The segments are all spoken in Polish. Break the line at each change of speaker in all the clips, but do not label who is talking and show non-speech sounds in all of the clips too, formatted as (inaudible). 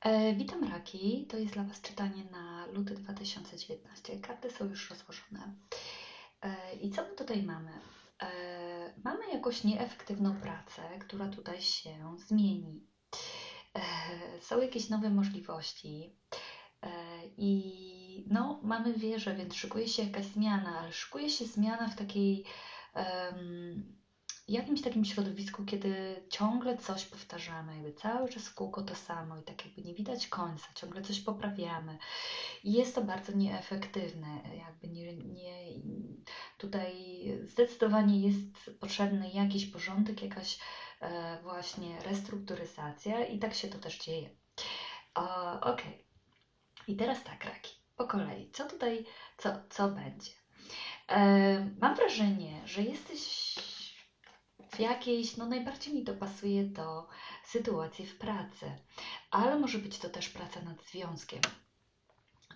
E, witam Raki, to jest dla Was czytanie na luty 2019. Karty są już rozłożone. E, I co my tutaj mamy? E, mamy jakąś nieefektywną pracę, która tutaj się zmieni. Są jakieś nowe możliwości i no, mamy wieżę, więc szykuje się jakaś zmiana, ale szykuje się zmiana w takiej em, jakimś takim środowisku, kiedy ciągle coś powtarzamy, jakby cały czas w kółko to samo i tak jakby nie widać końca, ciągle coś poprawiamy. I jest to bardzo nieefektywne, jakby nie, nie, tutaj zdecydowanie jest potrzebny jakiś porządek, jakaś e, właśnie restrukturyzacja i tak się to też dzieje. O, ok. I teraz tak, Raki, po kolei. Co tutaj, co, co będzie? E, mam wrażenie, że jesteś w jakiejś, no najbardziej mi to pasuje do sytuacji w pracy, ale może być to też praca nad związkiem.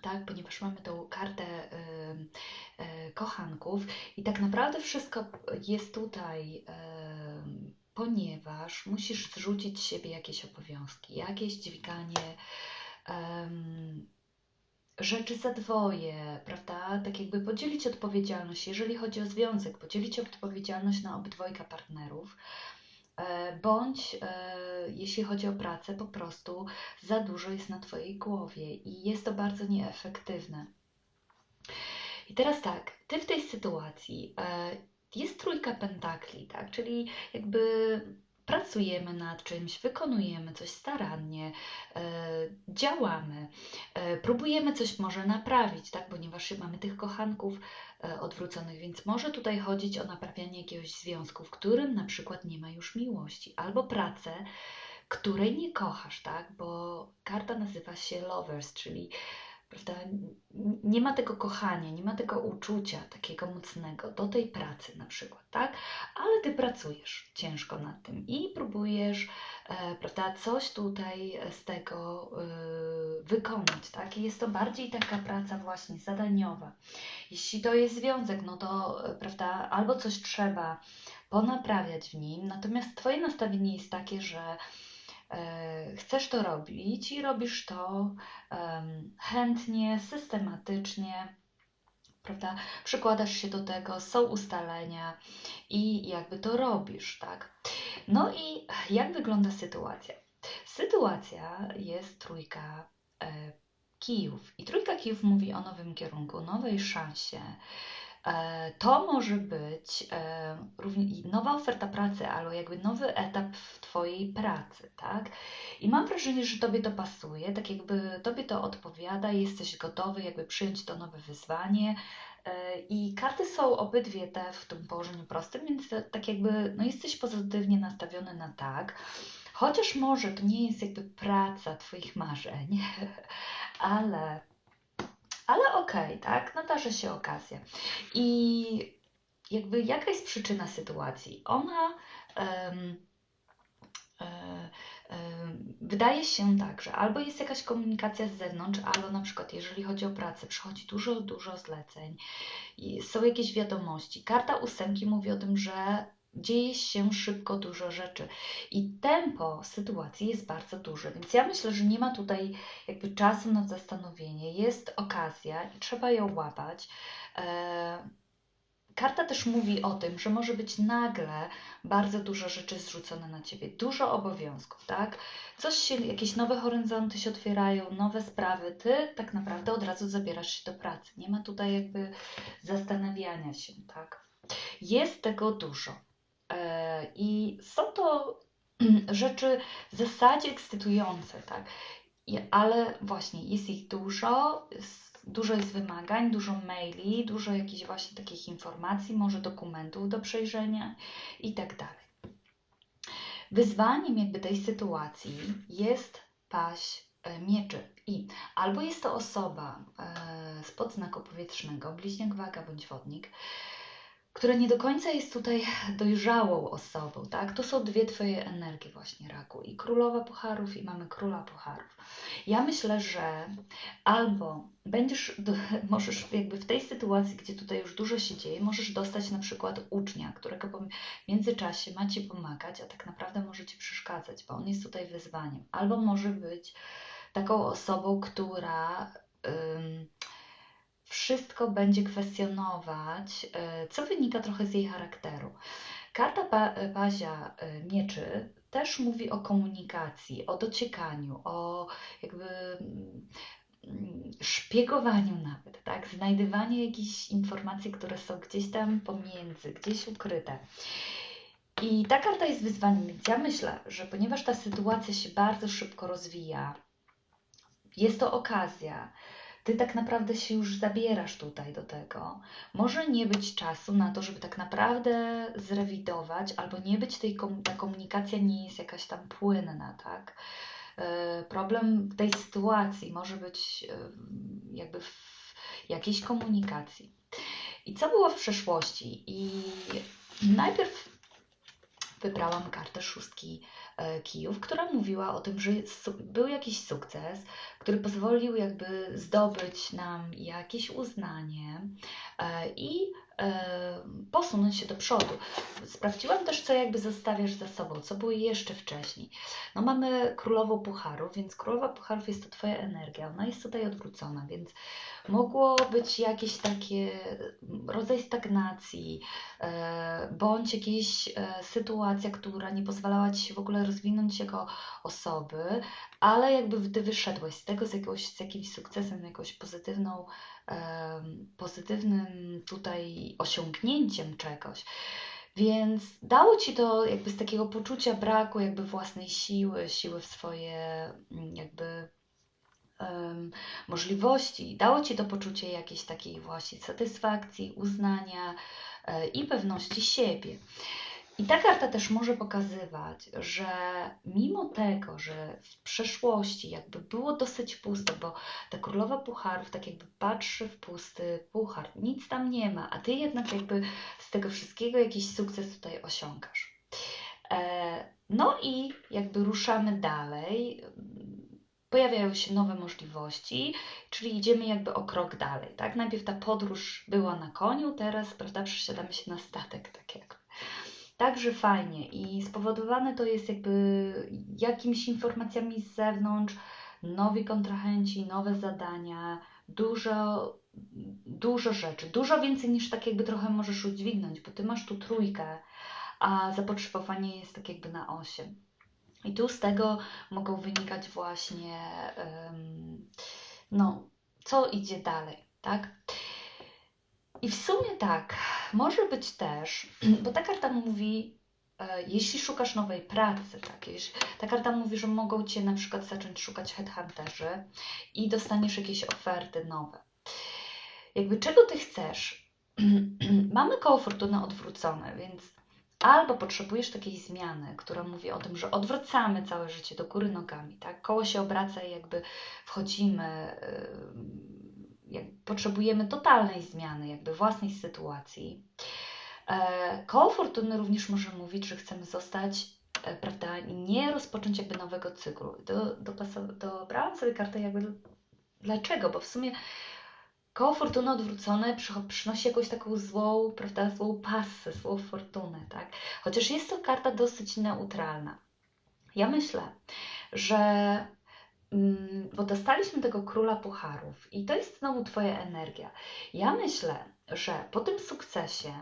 Tak, ponieważ mamy tą kartę y, y, kochanków i tak naprawdę wszystko jest tutaj, y, ponieważ musisz zrzucić z siebie jakieś obowiązki, jakieś dźwiganie rzeczy za dwoje, prawda? Tak jakby podzielić odpowiedzialność, jeżeli chodzi o związek, podzielić odpowiedzialność na obydwojga partnerów, e, bądź e, jeśli chodzi o pracę, po prostu za dużo jest na Twojej głowie i jest to bardzo nieefektywne. I teraz tak, Ty w tej sytuacji e, jest trójka pentakli, tak? Czyli jakby pracujemy nad czymś, wykonujemy coś starannie, e, działamy, e, próbujemy coś może naprawić, tak, ponieważ mamy tych kochanków e, odwróconych, więc może tutaj chodzić o naprawianie jakiegoś związku, w którym na przykład nie ma już miłości, albo pracę, której nie kochasz, tak, bo karta nazywa się Lovers, czyli prawda? Nie ma tego kochania, nie ma tego uczucia takiego mocnego do tej pracy na przykład, tak? Ale ty pracujesz ciężko nad tym i próbujesz, e, prawda, coś tutaj z tego e, wykonać, tak? I jest to bardziej taka praca właśnie zadaniowa. Jeśli to jest związek, no to, e, prawda, albo coś trzeba ponaprawiać w nim, natomiast Twoje nastawienie jest takie, że chcesz to robić i robisz to chętnie, systematycznie, prawda? Przykładasz się do tego, są ustalenia i jakby to robisz, tak? No i jak wygląda sytuacja? Sytuacja jest trójka e, kijów i trójka kijów mówi o nowym kierunku, nowej szansie, E, to może być e, nowa oferta pracy, albo jakby nowy etap w Twojej pracy, tak? I mam wrażenie, że Tobie to pasuje, tak jakby Tobie to odpowiada, jesteś gotowy jakby przyjąć to nowe wyzwanie. E, I karty są obydwie te w tym położeniu prostym, więc tak jakby no jesteś pozytywnie nastawiony na tak. Chociaż może to nie jest jakby praca Twoich marzeń, (laughs) ale ale okej, okay, tak, nadarzy się okazja. I jakby jaka jest przyczyna sytuacji? Ona um, wydaje się tak, że albo jest jakaś komunikacja z zewnątrz, albo na przykład jeżeli chodzi o pracę, przychodzi dużo, dużo zleceń, są jakieś wiadomości. Karta ósemki mówi o tym, że dzieje się szybko dużo rzeczy i tempo sytuacji jest bardzo duże, więc ja myślę, że nie ma tutaj jakby czasu na zastanowienie, jest okazja i trzeba ją łapać. E, karta też mówi o tym, że może być nagle bardzo dużo rzeczy zrzucone na ciebie, dużo obowiązków, tak? Coś się, jakieś nowe horyzonty się otwierają, nowe sprawy, ty tak naprawdę od razu zabierasz się do pracy. Nie ma tutaj jakby zastanawiania się, tak? Jest tego dużo. E, I są to (clears throat) rzeczy w zasadzie ekscytujące, tak? Ale właśnie jest ich dużo, dużo jest wymagań, dużo maili, dużo jakichś właśnie takich informacji, może dokumentów do przejrzenia i tak dalej. Wyzwaniem jakby tej sytuacji jest paść e, mieczy i albo jest to osoba e, spod znaku powietrznego, bliźniak, waga bądź wodnik, która nie do końca jest tutaj dojrzałą osobą, tak? To są dwie Twoje energie właśnie, Raku. I Królowa Pucharów i mamy Króla Pucharów. Ja myślę, że albo będziesz, (laughs) możesz jakby w tej sytuacji, gdzie tutaj już dużo się dzieje, możesz dostać na przykład ucznia, którego w międzyczasie ma Ci pomagać, a tak naprawdę może Ci przeszkadzać, bo on jest tutaj wyzwaniem. Albo może być taką osobą, która wszystko będzie kwestionować, y, co wynika trochę z jej charakteru. Karta pa Pazia y, Mieczy też mówi o komunikacji, o dociekaniu, o jakby mm, szpiegowaniu nawet, tak? Znajdywanie jakichś informacji, które są gdzieś tam pomiędzy, gdzieś ukryte. I ta karta jest wyzwaniem, więc ja myślę, że ponieważ ta sytuacja się bardzo szybko rozwija, jest to okazja, ty tak naprawdę się już zabierasz tutaj do tego. Może nie być czasu na to, żeby tak naprawdę zrewidować, albo nie być tej, ta komunikacja nie jest jakaś tam płynna, tak? E, problem w tej sytuacji może być e, jakby w jakiejś komunikacji. I co było w przeszłości? I najpierw wybrałam kartę szóstki kijów, która mówiła o tym, że był jakiś sukces, który pozwolił jakby zdobyć nam jakieś uznanie e, i e, posunąć się do przodu. Sprawdziłam też, co jakby zostawiasz za sobą, co było jeszcze wcześniej. No mamy królową pucharów, więc królowa pucharów jest to Twoja energia, ona jest tutaj odwrócona, więc mogło być jakieś takie rodzaj stagnacji, e, bądź jakaś sytuacja, która nie pozwalała Ci się w ogóle rozwinąć jako osoby, ale jakby Ty wyszedłeś z tego z, jakiegoś, z jakimś sukcesem, jakąś pozytywną, pozytywnym tutaj osiągnięciem czegoś. Więc dało ci to jakby z takiego poczucia braku jakby własnej siły, siły w swoje mm, jakby um, możliwości, dało ci to poczucie jakiejś takiej właśnie satysfakcji, uznania e, i pewności siebie. I ta karta też może pokazywać, że mimo tego, że w przeszłości jakby było dosyć pusto, bo ta królowa pucharów tak jakby patrzy w pusty puchar, nic tam nie ma, a ty jednak jakby z tego wszystkiego jakiś sukces tutaj osiągasz. E, no i jakby ruszamy dalej. Pojawiają się nowe możliwości, czyli idziemy jakby o krok dalej. Tak? Najpierw ta podróż była na koniu, teraz prawda, przesiadamy się na statek, tak jakby. Także fajnie i spowodowane to jest jakby jakimiś informacjami z zewnątrz, nowi kontrahenci, nowe zadania, dużo, dużo rzeczy, dużo więcej niż tak jakby trochę możesz udźwignąć, bo Ty masz tu trójkę, a zapotrzebowanie jest tak jakby na osiem. I tu z tego mogą wynikać właśnie, um, no, co idzie dalej, tak? I w sumie tak, może być też, (clears throat) bo ta karta mówi, e, jeśli szukasz nowej pracy, tak, ta karta mówi, że mogą Cię na przykład zacząć szukać headhunterzy i dostaniesz jakieś oferty nowe. Jakby czego Ty chcesz? (clears throat) Mamy koło fortuny odwrócone, więc albo potrzebujesz takiej zmiany, która mówi o tym, że odwracamy całe życie do góry nogami, tak? Koło się obraca i jakby wchodzimy jak potrzebujemy totalnej zmiany jakby własnej sytuacji. E, koło fortuny również może mówić, że chcemy zostać, e, prawda, nie rozpocząć jakby nowego cyklu. Do, do, sobie kartę jakby dlaczego, bo w sumie koło fortuny odwrócone przynosi jakąś taką złą, prawda, złą pasę, złą fortunę, tak? Chociaż jest to karta dosyć neutralna. Ja myślę, że bo dostaliśmy tego króla pucharów i to jest znowu Twoja energia. Ja myślę, że po tym sukcesie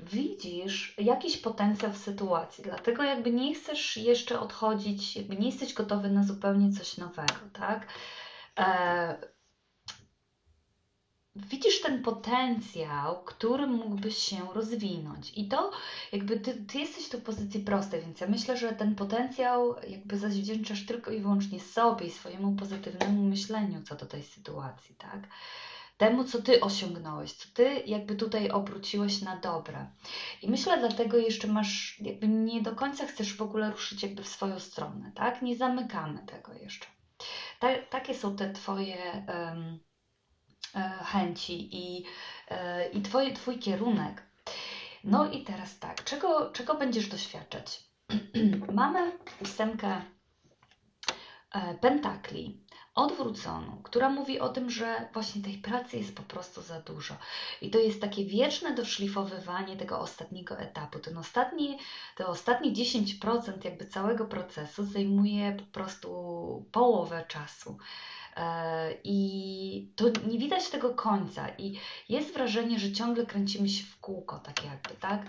widzisz jakiś potencjał w sytuacji, dlatego jakby nie chcesz jeszcze odchodzić, jakby nie jesteś gotowy na zupełnie coś nowego, tak? E, widzisz ten potencjał, który mógłbyś się rozwinąć. I to jakby ty, ty jesteś tu w pozycji prostej, więc ja myślę, że ten potencjał jakby zawdzięczasz tylko i wyłącznie sobie i swojemu pozytywnemu myśleniu co do tej sytuacji, tak? Temu, co ty osiągnąłeś, co ty jakby tutaj obróciłeś na dobre. I myślę, dlatego jeszcze masz, jakby nie do końca chcesz w ogóle ruszyć jakby w swoją stronę, tak? Nie zamykamy tego jeszcze. Ta, takie są te twoje. Chęci i, e, i twój, twój kierunek. No i teraz tak, czego, czego będziesz doświadczać? (clears throat) Mamy ósemkę e, pentakli. odwróconą, która mówi o tym, że właśnie tej pracy jest po prostu za dużo. I to jest takie wieczne doszlifowywanie tego ostatniego etapu. Ten ostatni, te ostatnie 10% jakby całego procesu zajmuje po prostu połowę czasu. E, I to nie widać tego końca, i jest wrażenie, że ciągle kręcimy się w kółko, tak jakby, tak?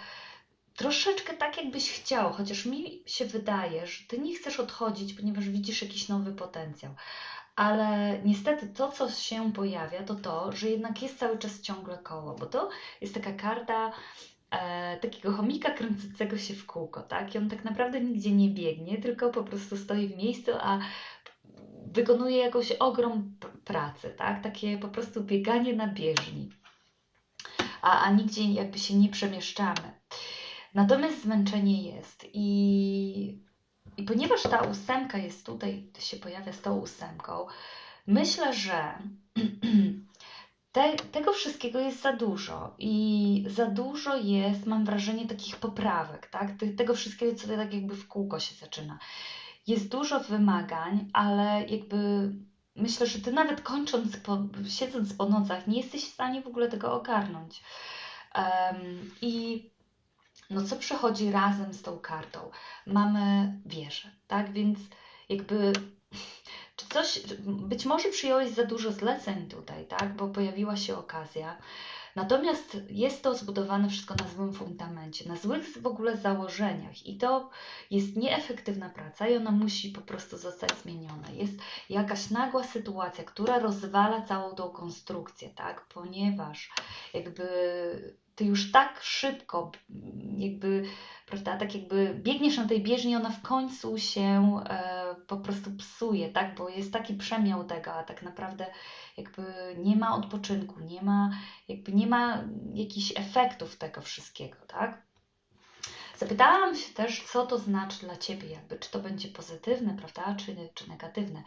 Troszeczkę tak, jakbyś chciał, chociaż mi się wydaje, że ty nie chcesz odchodzić, ponieważ widzisz jakiś nowy potencjał. Ale niestety to, co się pojawia, to to, że jednak jest cały czas ciągle koło, bo to jest taka karta e, takiego chomika kręcącego się w kółko, tak? I on tak naprawdę nigdzie nie biegnie, tylko po prostu stoi w miejscu, a wykonuje jakąś ogrom pracy, tak? Takie po prostu bieganie na bieżni, a, a nigdzie jakby się nie przemieszczamy. Natomiast zmęczenie jest i, i ponieważ ta ósemka jest tutaj, się pojawia z tą ósemką, myślę, że (clears throat) te, tego wszystkiego jest za dużo i za dużo jest, mam wrażenie, takich poprawek, tak? Tego wszystkiego, co tak jakby w kółko się zaczyna jest dużo wymagań, ale jakby myślę, że ty nawet kończąc, po, siedząc po nocach, nie jesteś w stanie w ogóle tego ogarnąć. Um, I no co przychodzi razem z tą kartą? Mamy wieżę, tak? Więc jakby czy coś, być może przyjąłeś za dużo zleceń tutaj, tak? Bo pojawiła się okazja. Natomiast jest to zbudowane wszystko na złym fundamencie, na złych w ogóle założeniach i to jest nieefektywna praca i ona musi po prostu zostać zmieniona. Jest jakaś nagła sytuacja, która rozwala całą tą konstrukcję, tak? Ponieważ jakby ty już tak szybko, jakby, prawda, tak jakby biegniesz na tej bieżni, ona w końcu się e, po prostu psuje, tak, bo jest taki przemiał tego, a tak naprawdę jakby nie ma odpoczynku, nie ma, jakby nie ma jakichś efektów tego wszystkiego, tak. Zapytałam się też, co to znaczy dla Ciebie, jakby, czy to będzie pozytywne, prawda, czy, czy negatywne.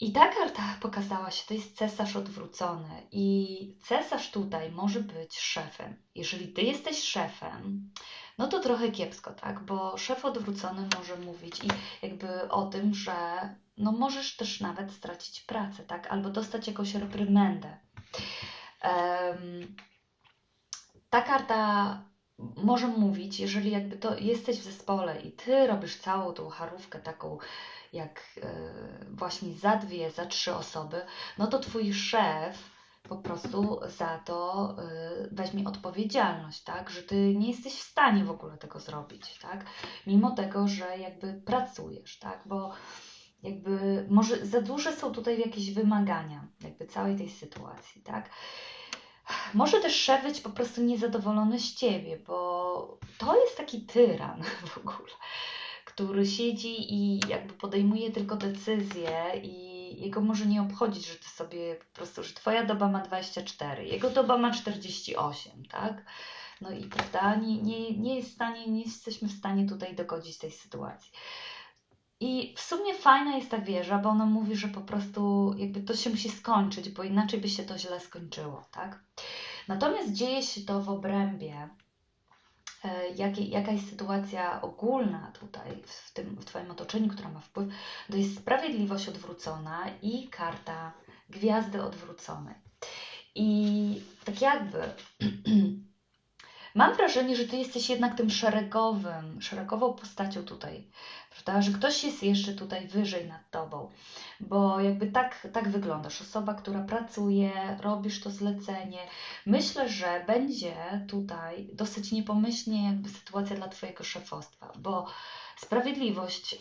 I ta karta pokazała się, to jest cesarz odwrócony. I cesarz tutaj może być szefem. Jeżeli ty jesteś szefem, no to trochę kiepsko, tak? Bo szef odwrócony może mówić i jakby o tym, że no możesz też nawet stracić pracę, tak? Albo dostać jakąś reprymendę. Um, ta karta może mówić, jeżeli jakby to jesteś w zespole i ty robisz całą tą harówkę taką jak e, właśnie za dwie, za trzy osoby, no to twój szef po prostu za to e, weźmie odpowiedzialność, tak? Że ty nie jesteś w stanie w ogóle tego zrobić, tak? Mimo tego, że jakby pracujesz, tak? Bo jakby może za duże są tutaj jakieś wymagania jakby całej tej sytuacji, tak? Może też szef być po prostu niezadowolony z ciebie, bo to jest taki tyran w ogóle który siedzi i jakby podejmuje tylko decyzje i jego może nie obchodzić, że ty sobie po prostu, że twoja doba ma 24, jego doba ma 48, tak? No i prawda, nie, nie, nie jest w stanie, nie jesteśmy w stanie tutaj dogodzić tej sytuacji. I w sumie fajna jest ta wieża, bo ona mówi, że po prostu jakby to się musi skończyć, bo inaczej by się to źle skończyło, tak? Natomiast dzieje się to w obrębie jak, jaka jest sytuacja ogólna tutaj w, tym, w Twoim otoczeniu, która ma wpływ, to jest sprawiedliwość odwrócona i karta gwiazdy odwróconej. I tak jakby (clears throat) mam wrażenie, że Ty jesteś jednak tym szeregowym, szeregową postacią tutaj, prawda? Że ktoś jest jeszcze tutaj wyżej nad Tobą, bo jakby tak, tak wyglądasz. Osoba, która pracuje, robisz to zlecenie. Myślę, że będzie tutaj dosyć niepomyślnie jakby sytuacja dla Twojego szefostwa, bo sprawiedliwość,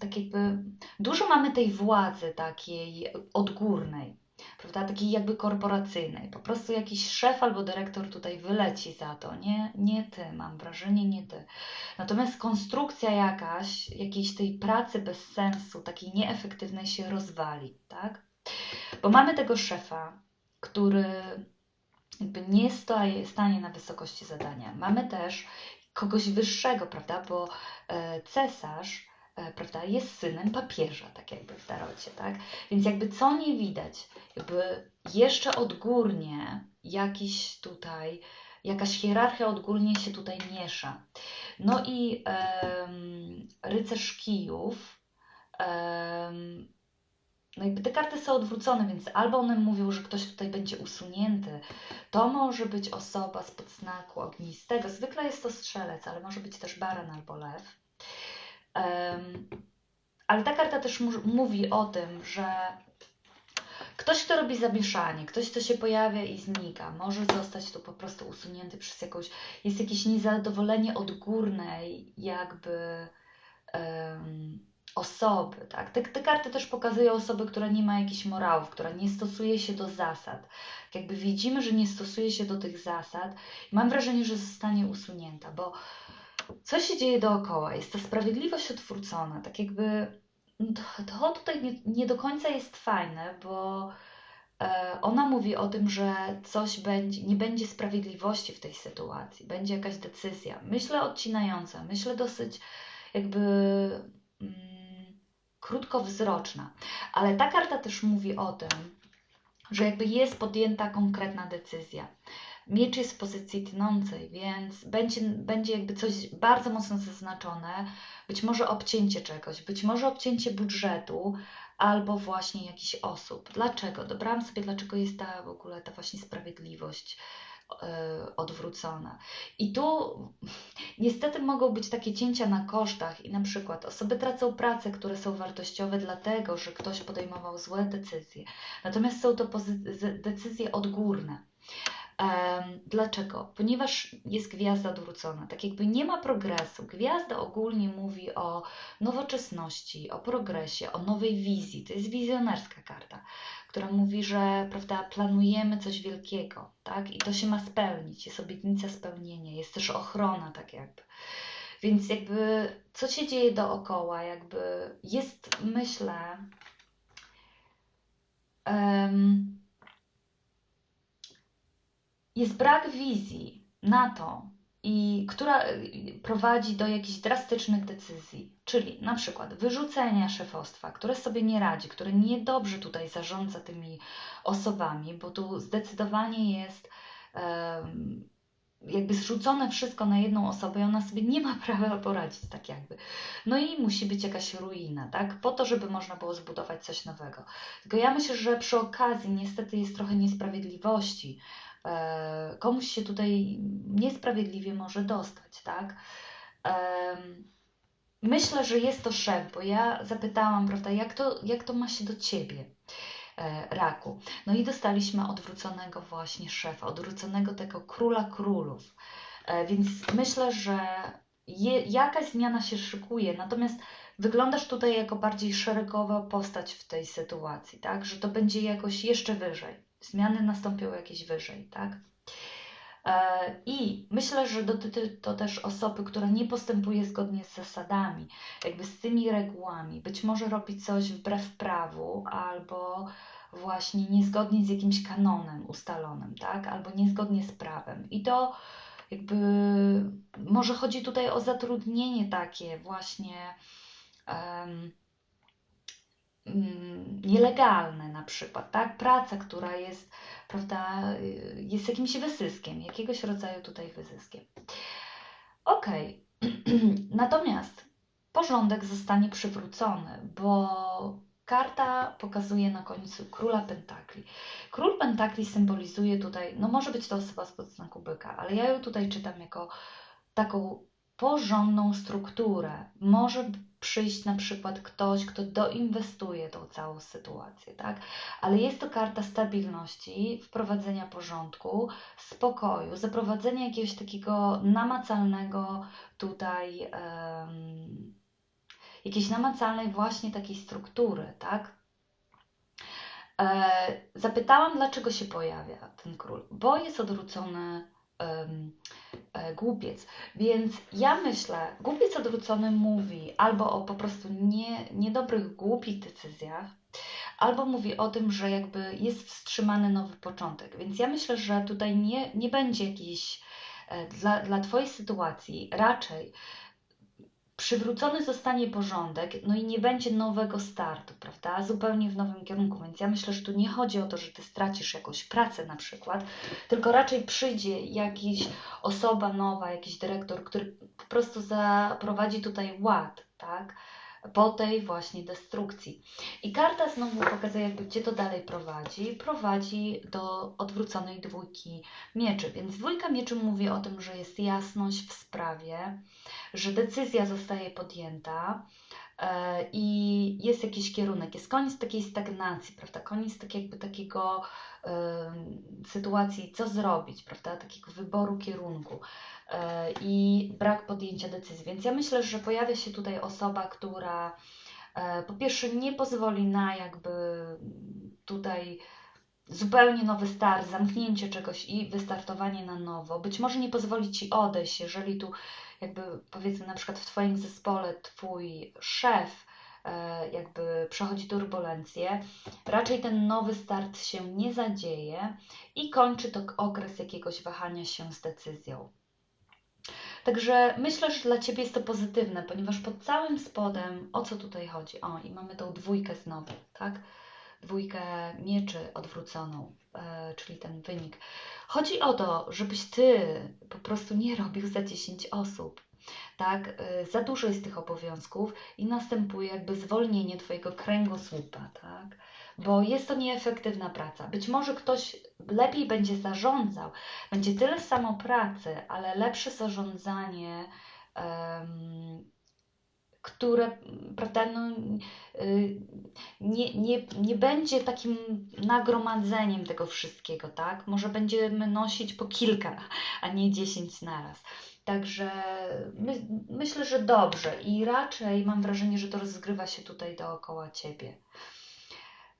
tak jakby dużo mamy tej władzy takiej odgórnej, prawda, takiej jakby korporacyjnej. Po prostu jakiś szef albo dyrektor tutaj wyleci za to, nie, nie ty, mam wrażenie, nie ty. Natomiast konstrukcja jakaś, jakiejś tej pracy bez sensu, takiej nieefektywnej się rozwali, tak? Bo mamy tego szefa, który jakby nie stanie na wysokości zadania. Mamy też kogoś wyższego, prawda? Bo e, cesarz prawda, jest synem papieża, tak jakby w tarocie, tak? Więc jakby co nie widać, jakby jeszcze odgórnie jakiś tutaj, jakaś hierarchia odgórnie się tutaj miesza. No i um, rycerz kijów um, no jakby te karty są odwrócone, więc albo one mówią, że ktoś tutaj będzie usunięty, to może być osoba z podznaku ognistego, zwykle jest to strzelec, ale może być też baran albo lew. Ale ta karta też mówi o tym, że ktoś, kto robi zamieszanie, ktoś, kto się pojawia i znika, może zostać tu po prostu usunięty przez jakąś, jest jakieś niezadowolenie odgórnej jakby um, osoby, tak? Te, te karty też pokazują osoby, która nie ma jakichś morałów, która nie stosuje się do zasad. Jakby widzimy, że nie stosuje się do tych zasad mam wrażenie, że zostanie usunięta, bo co się dzieje dookoła? Jest to sprawiedliwość odwrócona, tak jakby to, to tutaj nie, nie do końca jest fajne, bo e, ona mówi o tym, że coś będzie, nie będzie sprawiedliwości w tej sytuacji, będzie jakaś decyzja. Myślę odcinająca, myślę dosyć jakby mm, krótkowzroczna, ale ta karta też mówi o tym, że jakby jest podjęta konkretna decyzja. Miecz jest w pozycji tnącej, więc będzie, będzie jakby coś bardzo mocno zaznaczone, być może obcięcie czegoś, być może obcięcie budżetu albo właśnie jakichś osób. Dlaczego? Dobrałam sobie, dlaczego jest ta w ogóle ta właśnie sprawiedliwość yy, odwrócona. I tu (laughs) niestety mogą być takie cięcia na kosztach i na przykład osoby tracą pracę, które są wartościowe dlatego, że ktoś podejmował złe decyzje. Natomiast są to decyzje odgórne. Dlaczego? Ponieważ jest gwiazda odwrócona, tak jakby nie ma progresu. Gwiazda ogólnie mówi o nowoczesności, o progresie, o nowej wizji. To jest wizjonerska karta, która mówi, że prawda, planujemy coś wielkiego, tak? I to się ma spełnić. Jest obietnica spełnienia, jest też ochrona, tak jakby. Więc jakby co się dzieje dookoła, jakby jest, myślę, um, jest brak wizji na to, i która y, prowadzi do jakichś drastycznych decyzji, czyli na przykład wyrzucenia szefostwa, które sobie nie radzi, które niedobrze tutaj zarządza tymi osobami, bo tu zdecydowanie jest jakby zrzucone wszystko na jedną osobę i ona sobie nie ma (laughs) prawa poradzić tak jakby. No i musi być jakaś ruina, tak? Po to, żeby można było zbudować coś nowego. Tylko ja myślę, że przy okazji niestety jest trochę niesprawiedliwości, E, komuś się tutaj niesprawiedliwie może dostać, tak? Myślę, że jest to szef, bo ja zapytałam, prawda, jak to, jak to ma się do ciebie, e, raku. No i dostaliśmy odwróconego właśnie szefa, odwróconego tego króla królów. E, więc myślę, że je, jakaś zmiana się szykuje, natomiast wyglądasz tutaj jako bardziej szeregowa postać w tej sytuacji, tak? Że to będzie jakoś jeszcze wyżej zmiany nastąpią jakieś wyżej, tak? E, I myślę, że dotyczy to też osoby, która nie postępuje zgodnie z zasadami, jakby z tymi regułami. Być może robi coś wbrew prawu, albo właśnie niezgodnie z jakimś kanonem ustalonym, tak? Albo niezgodnie z prawem. I to jakby może chodzi tutaj o zatrudnienie takie właśnie. Um, Mm, nielegalne przykład, tak? Praca, która jest, prawda, y, jest jakimś wyzyskiem, jakiegoś rodzaju tutaj wyzyskiem. Ok, (clears throat) natomiast porządek zostanie przywrócony, bo karta pokazuje na końcu króla pentakli. Król pentakli symbolizuje tutaj, no może być to osoba z podznaku byka, ale ja ją tutaj czytam jako taką porządną strukturę. Może przyjść na przykład ktoś, kto doinwestuje tą całą sytuację, tak? Ale jest to karta stabilności, wprowadzenia porządku, spokoju, zaprowadzenia jakiegoś takiego namacalnego tutaj, um, jakiejś namacalnej właśnie takiej struktury, tak? E, zapytałam, dlaczego się pojawia ten król, bo jest odwrócony głupiec. Więc ja myślę, głupiec odwrócony mówi albo o po prostu nie, niedobrych, głupich decyzjach, albo mówi o tym, że jakby jest wstrzymany nowy początek. Więc ja myślę, że tutaj nie, nie będzie jakiś e, dla, dla Twojej sytuacji raczej przywrócony zostanie porządek, no i nie będzie nowego startu, prawda? Zupełnie w nowym kierunku. Więc ja myślę, że tu nie chodzi o to, że ty stracisz jakąś pracę na przykład, tylko raczej przyjdzie jakiś osoba nowa, jakiś dyrektor, który po prostu zaprowadzi tutaj ład, tak? Po tej właśnie destrukcji. I karta znowu pokazuje, jakby gdzie to dalej prowadzi. Prowadzi do odwróconej dwójki mieczy. Więc dwójka mieczy mówi o tym, że jest jasność w sprawie, że decyzja zostaje podjęta i jest jakiś kierunek, jest koniec takiej stagnacji, prawda? Koniec tak jakby takiego sytuacji, co zrobić, prawda? Takiego wyboru kierunku e, i brak podjęcia decyzji. Więc ja myślę, że pojawia się tutaj osoba, która e, po pierwsze nie pozwoli na jakby tutaj zupełnie nowy start, zamknięcie czegoś i wystartowanie na nowo. Być może nie pozwoli ci odejść, jeżeli tu jakby powiedzmy na przykład w Twoim zespole Twój szef e, jakby przechodzi turbulencje, raczej ten nowy start się nie zadzieje i kończy to okres jakiegoś wahania się z decyzją. Także myślę, że dla Ciebie jest to pozytywne, ponieważ pod całym spodem, o co tutaj chodzi? O, i mamy tą dwójkę znowu, tak? Dwójkę mieczy odwróconą, e, czyli ten wynik. Chodzi o to, żebyś Ty po prostu nie robił za 10 osób, tak? E, za dużo jest tych obowiązków i następuje jakby zwolnienie Twojego kręgosłupa, tak? bo jest to nieefektywna praca. Być może ktoś lepiej będzie zarządzał, będzie tyle samo pracy, ale lepsze zarządzanie, które prawda, no, y, nie, nie, nie będzie takim nagromadzeniem tego wszystkiego, tak? Może będziemy nosić po kilka, a nie dziesięć naraz. Także my, myślę, że dobrze i raczej mam wrażenie, że to rozgrywa się tutaj dookoła ciebie.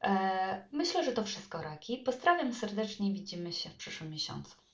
E, myślę, że to wszystko, Raki. Pozdrawiam serdecznie, widzimy się w przyszłym miesiącu.